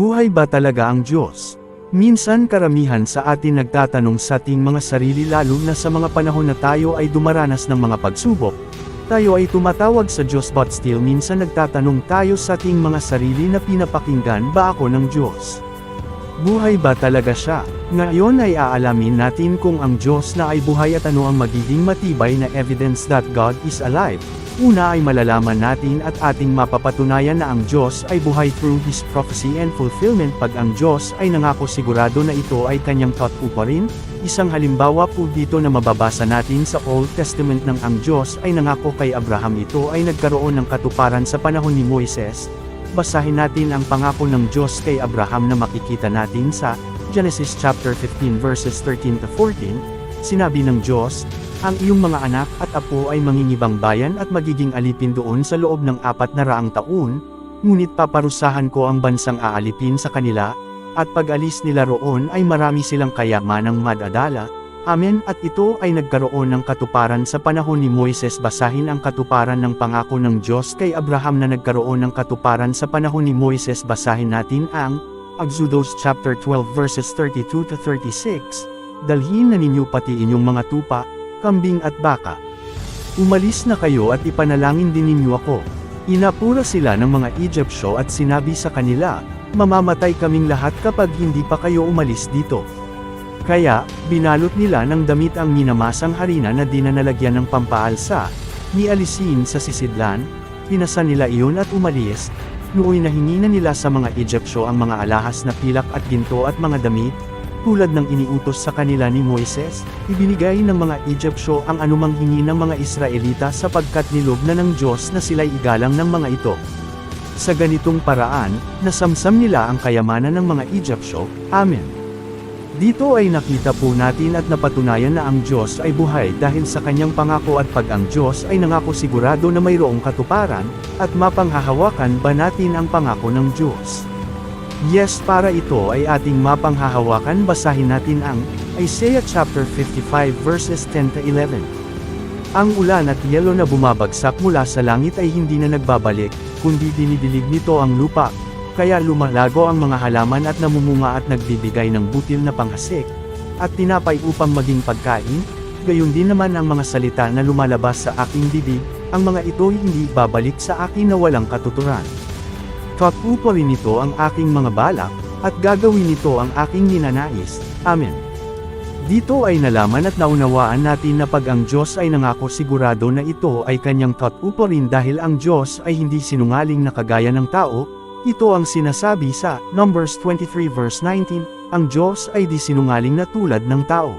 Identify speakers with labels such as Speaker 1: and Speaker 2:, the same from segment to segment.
Speaker 1: Buhay ba talaga ang Diyos? Minsan karamihan sa atin nagtatanong sa ating mga sarili lalo na sa mga panahon na tayo ay dumaranas ng mga pagsubok. Tayo ay tumatawag sa Diyos but still minsan nagtatanong tayo sa ating mga sarili na pinapakinggan ba ako ng Diyos? Buhay ba talaga siya? Ngayon ay aalamin natin kung ang Diyos na ay buhay at ano ang magiging matibay na evidence that God is alive. Una ay malalaman natin at ating mapapatunayan na ang Diyos ay buhay through His prophecy and fulfillment pag ang Diyos ay nangako sigurado na ito ay kanyang pa rin. Isang halimbawa po dito na mababasa natin sa Old Testament ng ang Diyos ay nangako kay Abraham ito ay nagkaroon ng katuparan sa panahon ni Moises. Basahin natin ang pangako ng Diyos kay Abraham na makikita natin sa Genesis chapter 15 verses 13 to 14. Sinabi ng Diyos, ang iyong mga anak at apo ay mangingibang bayan at magiging alipin doon sa loob ng apat na raang taon, ngunit paparusahan ko ang bansang aalipin sa kanila, at pag-alis nila roon ay marami silang kayamanang madadala. Amen at ito ay nagkaroon ng katuparan sa panahon ni Moises basahin ang katuparan ng pangako ng Diyos kay Abraham na nagkaroon ng katuparan sa panahon ni Moises basahin natin ang Exodus chapter 12 verses 32 to 36 Dalhin na ninyo pati inyong mga tupa, kambing at baka. Umalis na kayo at ipanalangin din ninyo ako. Inapura sila ng mga Egyptyo at sinabi sa kanila, mamamatay kaming lahat kapag hindi pa kayo umalis dito. Kaya, binalot nila ng damit ang minamasang harina na dinanalagyan ng pampaalsa, nialisin sa sisidlan, pinasan nila iyon at umalis, nooy nahingi na nila sa mga Egyptyo ang mga alahas na pilak at ginto at mga damit, tulad ng iniutos sa kanila ni Moises, ibinigay ng mga Egyptyo ang anumang hingi ng mga Israelita sapagkat nilob na ng Diyos na sila'y igalang ng mga ito. Sa ganitong paraan, nasamsam nila ang kayamanan ng mga Egyptyo, Amen. Dito ay nakita po natin at napatunayan na ang Diyos ay buhay dahil sa kanyang pangako at pag ang Diyos ay nangako sigurado na mayroong katuparan, at mapanghahawakan ba natin ang pangako ng Diyos. Yes para ito ay ating mapanghahawakan basahin natin ang Isaiah chapter 55 verses 10 to 11. Ang ulan at yelo na bumabagsak mula sa langit ay hindi na nagbabalik, kundi dinidilig nito ang lupa, kaya lumalago ang mga halaman at namumunga at nagbibigay ng butil na panghasik, at tinapay upang maging pagkain, gayon din naman ang mga salita na lumalabas sa aking bibig, ang mga ito hindi babalik sa akin na walang katuturan. Kapupo rin nito ang aking mga balak, at gagawin nito ang aking ninanais. Amen. Dito ay nalaman at naunawaan natin na pag ang Diyos ay nangako sigurado na ito ay kanyang katupo rin dahil ang Diyos ay hindi sinungaling na kagaya ng tao, ito ang sinasabi sa Numbers 23 verse 19, ang Diyos ay di sinungaling na tulad ng tao.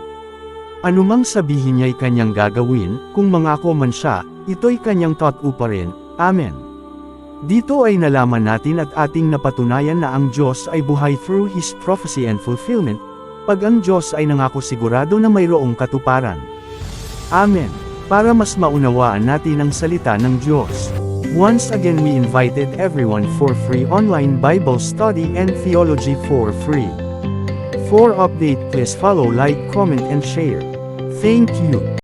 Speaker 1: Anumang sabihin niya'y kanyang gagawin, kung mangako man siya, ito'y kanyang katupo rin. Amen. Dito ay nalaman natin at ating napatunayan na ang Diyos ay buhay through His prophecy and fulfillment, pag ang Diyos ay nangako sigurado na mayroong katuparan. Amen. Para mas maunawaan natin ang salita ng Diyos. Once again we invited everyone for free online Bible study and theology for free. For update please follow like comment and share. Thank you.